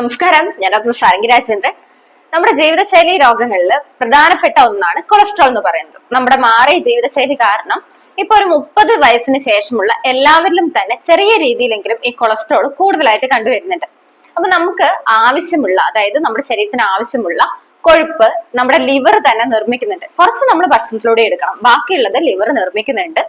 നമസ്കാരം. ഞാൻ ഡോക്ടർ സാരംഗി രാജേന്ദ്രൻ. നമ്മുടെ ജീവിതശൈലി രോഗങ്ങളിൽ പ്രധാനപ്പെട്ട ഒന്നാണ് കൊളസ്ട്രോൾ എന്ന് പറയുന്നത്. നമ്മുടെ മാറിയ ജീവിതശൈലി കാരണം ഇപ്പൊ ഒരു മുപ്പത് വയസ്സിന് ശേഷമുള്ള എല്ലാവരിലും തന്നെ ചെറിയ രീതിയിലെങ്കിലും ഈ കൊളസ്ട്രോൾ കൂടുതലായിട്ട് കണ്ടുവരുന്നുണ്ട്. അപ്പൊ നമുക്ക് ആവശ്യമുള്ള അതായത് നമ്മുടെ ശരീരത്തിന് ആവശ്യമുള്ള കൊഴുപ്പ് നമ്മുടെ ലിവർ തന്നെ നിർമ്മിക്കുന്നുണ്ട്. കുറച്ച് നമ്മൾ ഭക്ഷണത്തിലൂടെ എടുക്കണം. ബാക്കിയുള്ളത് ലിവർ നിർമ്മിക്കുന്നുണ്ട്.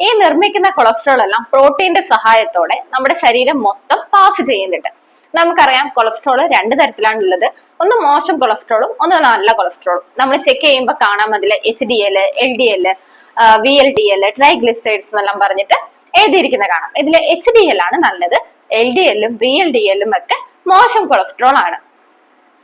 ഈ നിർമ്മിക്കുന്ന കൊളസ്ട്രോൾ എല്ലാം പ്രോട്ടീന്റെ സഹായത്തോടെ നമ്മുടെ ശരീരം മൊത്തം പാസ് ചെയ്യുന്നുണ്ട്. നമുക്കറിയാം കൊളസ്ട്രോൾ രണ്ട് തരത്തിലാണ് ഉള്ളത് ഒന്ന് മോശം കൊളസ്ട്രോളും ഒന്ന് നല്ല കൊളസ്ട്രോളും നമ്മൾ ചെക്ക് ചെയ്യുമ്പോൾ കാണാൻ മതി H D L L D L V L D L triglycerides എന്നെല്ലാം പറഞ്ഞിട്ട് എഴുതിയിരിക്കുന്ന കാണാം. ഇതിൽ എച്ച് ഡി എൽ ആണ് നല്ലത് എൽ ഡി എല്ലും വി എൽ ഡി എല്ലും ഒക്കെ മോശം കൊളസ്ട്രോൾ ആണ്.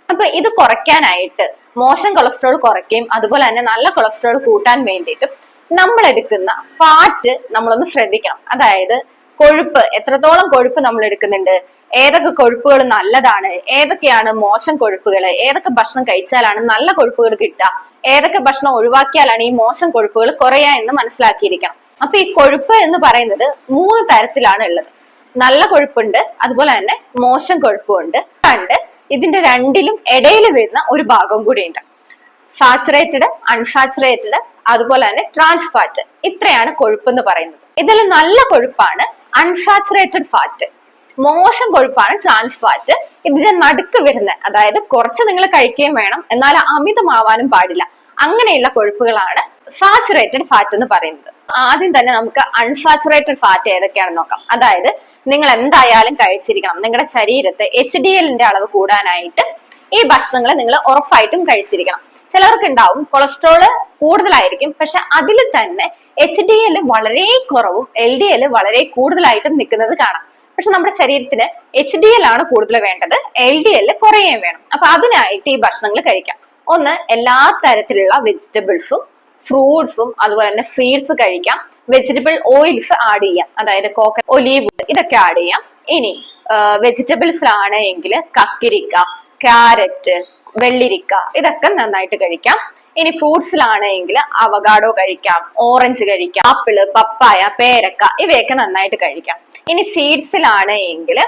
അപ്പൊ ഇത് കുറയ്ക്കാനായിട്ട് മോശം കൊളസ്ട്രോൾ കുറയ്ക്കുകയും അതുപോലെ തന്നെ നല്ല കൊളസ്ട്രോൾ കൂട്ടാൻ വേണ്ടിയിട്ടും നമ്മൾ എടുക്കുന്ന ഫാറ്റ് നമ്മളൊന്ന് ശ്രദ്ധിക്കണം. അതായത് കൊഴുപ്പ് എത്രത്തോളം കൊഴുപ്പ് നമ്മൾ എടുക്കുന്നുണ്ട്? ഏതൊക്കെ കൊഴുപ്പുകൾ നല്ലതാണ്? ഏതൊക്കെയാണ് മോശം കൊഴുപ്പുകൾ ഏതൊക്കെ ഭക്ഷണം കഴിച്ചാലാണ് നല്ല കൊഴുപ്പുകൾ കിട്ടുക? ഏതൊക്കെ ഭക്ഷണം ഒഴിവാക്കിയാലാണ് ഈ മോശം കൊഴുപ്പുകൾ കുറയുക എന്ന് മനസ്സിലാക്കിയിരിക്കണം. അപ്പൊ ഈ കൊഴുപ്പ് എന്ന് പറയുന്നത് മൂന്ന് തരത്തിലാണ് ഉള്ളത്. നല്ല കൊഴുപ്പുണ്ട് അതുപോലെ തന്നെ മോശം കൊഴുപ്പുണ്ട് കണ്ട് ഇതിന്റെ രണ്ടിലും ഇടയിൽ വരുന്ന ഒരു ഭാഗം കൂടിയുണ്ട്. സാച്ചുറേറ്റഡ് അൺസാച്ചുറേറ്റഡ് അതുപോലെ തന്നെ ട്രാൻസ് ഫാറ്റ് ഇത്രയാണ് കൊഴുപ്പ് എന്ന് പറയുന്നത്. ഇതിൽ നല്ല കൊഴുപ്പാണ് അൺസാച്ചുറേറ്റഡ് ഫാറ്റ്. മോശം കൊഴുപ്പാണ് ട്രാൻസ് ഫാറ്റ് ഇതിന്റെ നടുക്ക് വരുന്ന അതായത് കുറച്ച് നിങ്ങൾ കഴിക്കുകയും വേണം. എന്നാൽ അമിതമാവാനും പാടില്ല. അങ്ങനെയുള്ള കൊഴുപ്പുകളാണ് സാച്ചുറേറ്റഡ് ഫാറ്റ് എന്ന് പറയുന്നത്. ആദ്യം തന്നെ നമുക്ക് അൺസാച്ചുറേറ്റഡ് ഫാറ്റ് ഏതൊക്കെയാണെന്ന് നോക്കാം. അതായത് നിങ്ങൾ എന്തായാലും കഴിച്ചിരിക്കണം. നിങ്ങളുടെ ശരീരത്തെ എച്ച് ഡി എല്ലിന്റെ അളവ് കൂടാനായിട്ട് ഈ ഭക്ഷണങ്ങൾ നിങ്ങൾ ഉറപ്പായിട്ടും കഴിച്ചിരിക്കണം. ചിലർക്ക് ഉണ്ടാവും കൊളസ്ട്രോൾ കൂടുതലായിരിക്കും. പക്ഷെ അതിൽ തന്നെ എച്ച് ഡി എൽ വളരെ കുറവും എൽ ഡി എൽ വളരെ കൂടുതലായിട്ടും നിൽക്കുന്നത് കാണാം. പക്ഷെ നമ്മുടെ ശരീരത്തിന് എച്ച് ഡി എൽ ആണ് കൂടുതൽ വേണ്ടത്. എൽ ഡി എൽ കുറയുകയും വേണം. അപ്പൊ അതിനായിട്ട് ഈ ഭക്ഷണങ്ങൾ കഴിക്കാം. ഒന്ന് എല്ലാ തരത്തിലുള്ള വെജിറ്റബിൾസും ഫ്രൂട്ട്സും അതുപോലെ തന്നെ സീഡ്സ് കഴിക്കാം. വെജിറ്റബിൾ ഓയിൽസ് ആഡ് ചെയ്യാം. അതായത് കോക്ക ഒലീവ് ഇതൊക്കെ ആഡ് ചെയ്യാം. ഇനി വെജിറ്റബിൾസിലാണ് എങ്കിൽ കക്കിരിക്ക ക്യാരറ്റ് വെള്ളിരിക്ക ഇതൊക്കെ നന്നായിട്ട് കഴിക്കാം. ഇനി ഫ്രൂട്ട്സിലാണെങ്കിൽ അവഗാഡോ കഴിക്കാം ഓറഞ്ച് കഴിക്കാം ആപ്പിൾ പപ്പായ പേരക്ക ഇവയൊക്കെ നന്നായിട്ട് കഴിക്കാം. ഇനി സീഡ്സിലാണ് എങ്കിൽ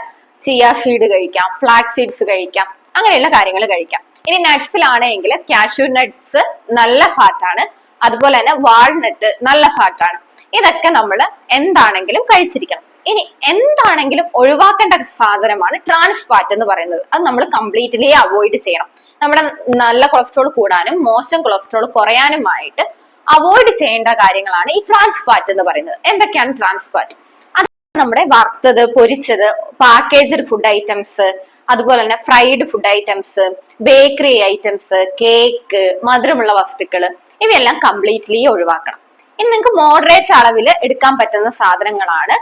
ചിയ സീഡ് കഴിക്കാം ഫ്ലാക്സ് സീഡ്സ് കഴിക്കാം അങ്ങനെയുള്ള കാര്യങ്ങൾ കഴിക്കാം. ഇനി നട്ട്സിലാണ് എങ്കിൽ കാഷ്യൂ നട്ട്സ് നല്ല ഫാറ്റാണ് അതുപോലെ തന്നെ വാൾനട്ട് നല്ല ഫാറ്റാണ് ഇതൊക്കെ നമ്മൾ എന്താണെങ്കിലും കഴിച്ചിരിക്കണം. ഇനി എന്താണെങ്കിലും ഒഴിവാക്കേണ്ട സാധനമാണ് ട്രാൻസ് ഫാറ്റ് എന്ന് പറയുന്നത്. അത് നമ്മൾ കംപ്ലീറ്റ്ലി അവോയ്ഡ് ചെയ്യണം. നമ്മുടെ നല്ല കൊളസ്ട്രോൾ കൂടാനും മോശം കൊളസ്ട്രോൾ കുറയാനുമായിട്ട് അവോയ്ഡ് ചെയ്യേണ്ട കാര്യങ്ങളാണ് ഈ ട്രാൻസ് ഫാറ്റ് എന്ന് പറയുന്നത്. എന്തൊക്കെയാണ് ട്രാൻസ് ഫാറ്റ് അത് നമ്മുടെ വറുത്തത് പൊരിച്ചത് പാക്കേജ്ഡ് ഫുഡ് ഐറ്റംസ് അതുപോലെ തന്നെ fried food items bakery items cake മധുരമുള്ള വസ്തുക്കൾ ഇവയെല്ലാം കംപ്ലീറ്റ്ലി ഒഴിവാക്കണം. ഇനി നിങ്ങൾക്ക് മോഡറേറ്റ് അളവിൽ എടുക്കാൻ പറ്റുന്ന സാധനങ്ങളാണ്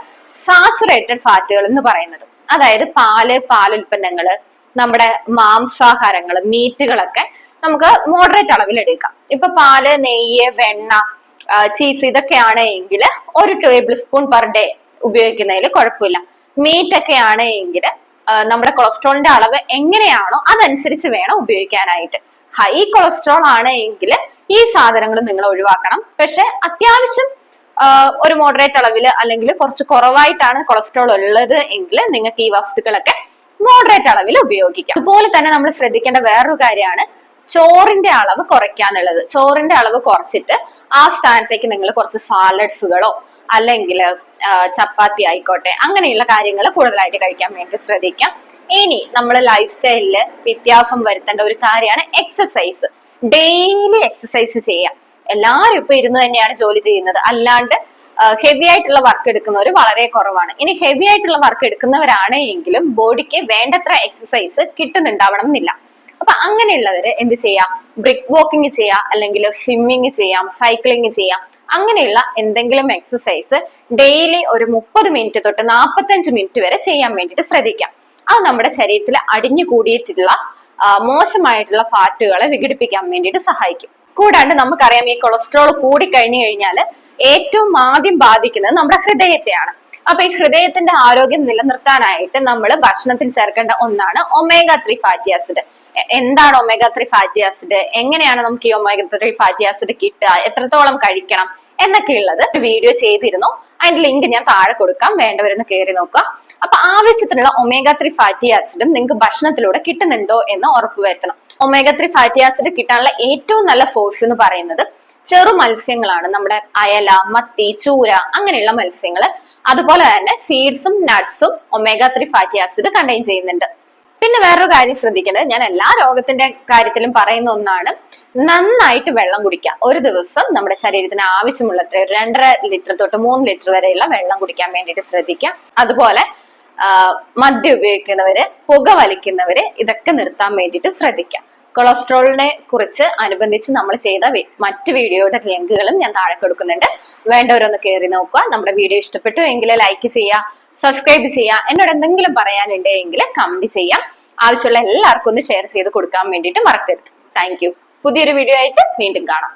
സാച്ചുറേറ്റഡ് ഫാറ്റുകൾ എന്ന് പറയുന്നത്. അതായത് പാൽ പാലുൽപ്പന്നങ്ങൾ നമ്മുടെ മാംസാഹാരങ്ങൾ മീറ്റുകളൊക്കെ നമുക്ക് മോഡറേറ്റ് അളവിൽ എടുക്കാം ഇപ്പൊ പാൽ നെയ്യ് വെണ്ണ ചീസ് ഇതൊക്കെയാണ് എങ്കിൽ ഒരു ടേബിൾ സ്പൂൺ പെർ ഡേ ഉപയോഗിക്കുന്നതിൽ കുഴപ്പമില്ല. മീറ്റ് ഒക്കെ ആണ് എങ്കിൽ നമ്മുടെ കൊളസ്ട്രോളിന്റെ അളവ് എങ്ങനെയാണോ അതനുസരിച്ച് വേണം ഉപയോഗിക്കാനായിട്ട്. ഹൈ കൊളസ്ട്രോൾ ആണ് എങ്കിൽ ഈ സാധനങ്ങൾ നിങ്ങൾ ഒഴിവാക്കണം. പക്ഷെ അത്യാവശ്യം ഒരു മോഡറേറ്റ് അളവിൽ അല്ലെങ്കിൽ കുറച്ച് കുറവായിട്ടാണ് കൊളസ്ട്രോൾ ഉള്ളത് എങ്കിൽ നിങ്ങൾക്ക് ഈ വസ്തുക്കളൊക്കെ മോഡറേറ്റ് അളവിൽ ഉപയോഗിക്കാം. അതുപോലെ തന്നെ നമ്മൾ ശ്രദ്ധിക്കേണ്ട വേറൊരു കാര്യമാണ് ചോറിന്റെ അളവ് കുറയ്ക്കാന്നുള്ളത് ചോറിന്റെ അളവ് കുറച്ചിട്ട് ആ സ്ഥാനത്തേക്ക് നിങ്ങൾ കുറച്ച് സാലഡ്സുകളോ അല്ലെങ്കിൽ ചപ്പാത്തി ആയിക്കോട്ടെ അങ്ങനെയുള്ള കാര്യങ്ങൾ കൂടുതലായിട്ട് കഴിക്കാൻ വേണ്ടി ശ്രദ്ധിക്കാം. ഇനി നമ്മൾ ലൈഫ് സ്റ്റൈലിൽ വ്യത്യാസം വരുത്തേണ്ട ഒരു കാര്യമാണ് എക്സസൈസ് ഡെയിലി എക്സസൈസ് ചെയ്യാം. എല്ലാവരും ഇപ്പൊ ഇരുന്ന് തന്നെയാണ് ജോലി ചെയ്യുന്നത്. അല്ലാണ്ട് ഹെവി ആയിട്ടുള്ള വർക്ക് എടുക്കുന്നവർ വളരെ കുറവാണ്. ഇനി ഹെവി ആയിട്ടുള്ള വർക്ക് എടുക്കുന്നവരാണ് എങ്കിലും ബോഡിക്ക് വേണ്ടത്ര എക്സസൈസ് കിട്ടുന്നുണ്ടാവണം എന്നില്ല. അപ്പൊ അങ്ങനെയുള്ളവര് എന്ത് ചെയ്യാം? ബ്രിക്ക് വാക്കിംഗ് ചെയ്യാം അല്ലെങ്കിൽ സ്വിമ്മിങ് ചെയ്യാം സൈക്ലിംഗ് ചെയ്യാം. അങ്ങനെയുള്ള എന്തെങ്കിലും എക്സസൈസ് ഡെയിലി ഒരു മുപ്പത് മിനിറ്റ് തൊട്ട് നാൽപ്പത്തഞ്ച് മിനിറ്റ് വരെ ചെയ്യാൻ വേണ്ടിയിട്ട് ശ്രദ്ധിക്കാം. അത് നമ്മുടെ ശരീരത്തിൽ അടിഞ്ഞു കൂടിയിട്ടുള്ള മോശമായിട്ടുള്ള ഫാറ്റുകളെ വിഘടിപ്പിക്കാൻ വേണ്ടിയിട്ട് സഹായിക്കും. കൂടാണ്ട് നമുക്കറിയാം ഈ കൊളസ്ട്രോൾ കൂടി കഴിഞ്ഞു കഴിഞ്ഞാൽ ഏറ്റവും ആദ്യം ബാധിക്കുന്നത് നമ്മുടെ ഹൃദയത്തെയാണ്. അപ്പൊ ഈ ഹൃദയത്തിന്റെ ആരോഗ്യം നിലനിർത്താനായിട്ട് നമ്മൾ ഭക്ഷണത്തിൽ ചേർക്കേണ്ട ഒന്നാണ് ഒമേഗ ത്രീ ഫാറ്റി ആസിഡ് എന്താണ് ഒമേഗ ത്രീ ഫാറ്റി ആസിഡ് എങ്ങനെയാണ് നമുക്ക് ഈ ഒമേഗ ത്രീ ഫാറ്റി ആസിഡ് കിട്ടുക? എത്രത്തോളം കഴിക്കണം? എന്നൊക്കെ ഉള്ളത് വീഡിയോ ചെയ്തിരുന്നു. അതിന്റെ ലിങ്ക് ഞാൻ താഴെ കൊടുക്കാം. വേണ്ടവരെന്ന് കയറി നോക്കുക. അപ്പൊ ആവശ്യത്തിനുള്ള ഒമേഗ ത്രീ ഫാറ്റി ആസിഡും നിങ്ങൾക്ക് ഭക്ഷണത്തിലൂടെ കിട്ടുന്നുണ്ടോ എന്ന് ഉറപ്പുവരുത്തണം. ഒമേഗ ത്രീ ഫാറ്റി ആസിഡ് കിട്ടാനുള്ള ഏറ്റവും നല്ല ഫോഴ്സ് എന്ന് പറയുന്നത് ചെറു മത്സ്യങ്ങളാണ്. നമ്മുടെ അയല മത്തി ചൂര അങ്ങനെയുള്ള മത്സ്യങ്ങൾ. അതുപോലെ തന്നെ സീഡ്സും നട്ട്സും omega three fatty acid contain ചെയ്യുന്നുണ്ട്. പിന്നെ വേറൊരു കാര്യം ശ്രദ്ധിക്കേണ്ടത് ഞാൻ എല്ലാ രോഗത്തിന്റെ കാര്യത്തിലും പറയുന്ന ഒന്നാണ് നന്നായിട്ട് വെള്ളം കുടിക്കുക. ഒരു ദിവസം നമ്മുടെ ശരീരത്തിന് ആവശ്യമുള്ളത്ര രണ്ടര ലിറ്റർ തൊട്ട് മൂന്ന് ലിറ്റർ വരെയുള്ള വെള്ളം കുടിക്കാൻ വേണ്ടിയിട്ട് ശ്രദ്ധിക്കുക. അതുപോലെ മദ്യം ഉപയോഗിക്കുന്നവര് പുക വലിക്കുന്നവര് ഇതൊക്കെ നിർത്താൻ വേണ്ടിയിട്ട് ശ്രദ്ധിക്കുക. കൊളസ്ട്രോളിനെ കുറിച്ച് അനുബന്ധിച്ച് നമ്മൾ ചെയ്ത മറ്റ് വീഡിയോയുടെ ലിങ്കുകളും ഞാൻ താഴെ കൊടുക്കുന്നുണ്ട്. വേണ്ടവരൊന്ന് കയറി നോക്കുക. നമ്മുടെ വീഡിയോ ഇഷ്ടപ്പെട്ടു എങ്കിൽ ലൈക്ക് ചെയ്യുക സബ്സ്ക്രൈബ് ചെയ്യുക എന്നോട് എന്തെങ്കിലും പറയാനുണ്ടെങ്കിൽ കമന്റ് ചെയ്യാം. ആവശ്യമുള്ള എല്ലാവർക്കും ഒന്ന് ഷെയർ ചെയ്ത് കൊടുക്കാൻ വേണ്ടിയിട്ട് മറക്കരുത്. താങ്ക് പുതിയൊരു വീഡിയോ ആയിട്ട് വീണ്ടും കാണാം.